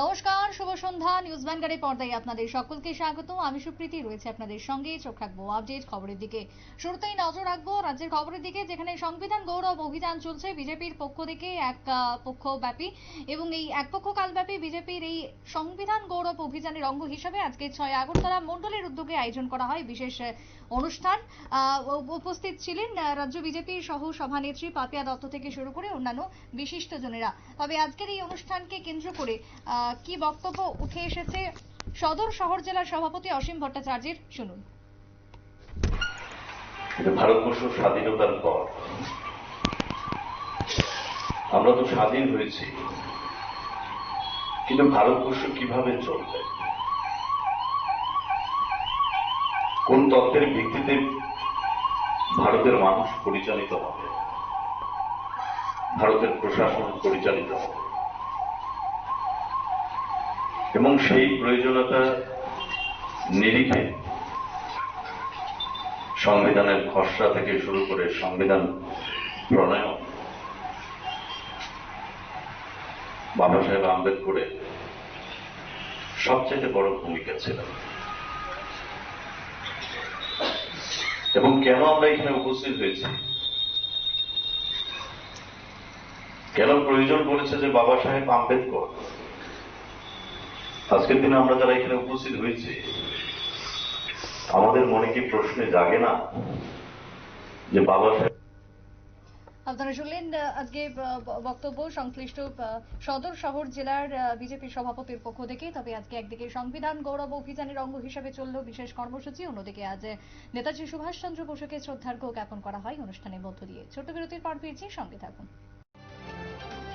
নমস্কার শুভ সন্ধ্যা। নিউজ ভ্যানগার্ডের পর্দায় আপনাদের সকলকে স্বাগত আমি সুপ্রীতি রয়েছে আপনাদের সঙ্গে। চোখ রাখব আপডেট খবরের দিকে। শুরুতেই নজর রাখব রাজ্যের খবরের দিকে যেখানে সংবিধান গৌরব অভিযান চলছে বিজেপির পক্ষ থেকে এক আহ, পক্ষব্যাপী এবং এই এক পক্ষ কালব্যাপী বিজেপির এই সংবিধান গৌরব অভিযানের অঙ্গ হিসেবে আজকে ছয় আগরতলা মণ্ডলের উদ্যোগে আয়োজন করা হয় বিশেষ অনুষ্ঠান। উপস্থিত ছিলেন রাজ্য বিজেপির সহ সভানেত্রী পাপিয়া দত্ত থেকে শুরু করে অন্যান্য বিশিষ্টজনেরা। তবে আজকের এই অনুষ্ঠানকে কেন্দ্র করে কি বক্তব্য উঠে এসেছে? সদর শহর জেলার সভাপতি অসীম ভট্টাচার্যের, শুনুন। ভারতবর্ষ স্বাধীনতার পর। আমরা তো স্বাধীন হয়েছি, কিন্তু ভারতবর্ষ কীভাবে চলবে? কোন তত্ত্বের ভিত্তিতে ভারতের মানুষ পরিচালিত হবে? ভারতের প্রশাসন পরিচালিত হবে? এবং সেই প্রয়োজনীয়তা নিরিখে সংবিধানের খসড়া থেকে শুরু করে সংবিধান প্রণয়ন বাবা সাহেব আম্বেদকরের সবচেয়ে বড় ভূমিকা ছিল। এবং কেন আমরা এখানে উপস্থিত হয়েছি? কেন প্রয়োজন পড়েছে যে বাবা সাহেব আম্বেদকর? আজকের দিনে আমরা যারা এখানে উপস্থিত হয়েছি, আমাদের মনে কি প্রশ্নে জাগে না যে বাবা আপনারা শুনলেন আজকে বক্তব্য সংশ্লিষ্ট সদর শহর জেলার বিজেপি সভাপতির পক্ষ থেকে। তবে আজকে একদিকে সংবিধান গৌরব অভিযানের অঙ্গ হিসেবে চলল বিশেষ কর্মসূচি, অন্যদিকে আজ নেতাজি সুভাষচন্দ্র বসুকে শ্রদ্ধার্ঘ্য জ্ঞাপন করা হয় অনুষ্ঠানের মধ্য দিয়ে। ছোট বিরতির পর ফিরছি, সঙ্গে থাকুন।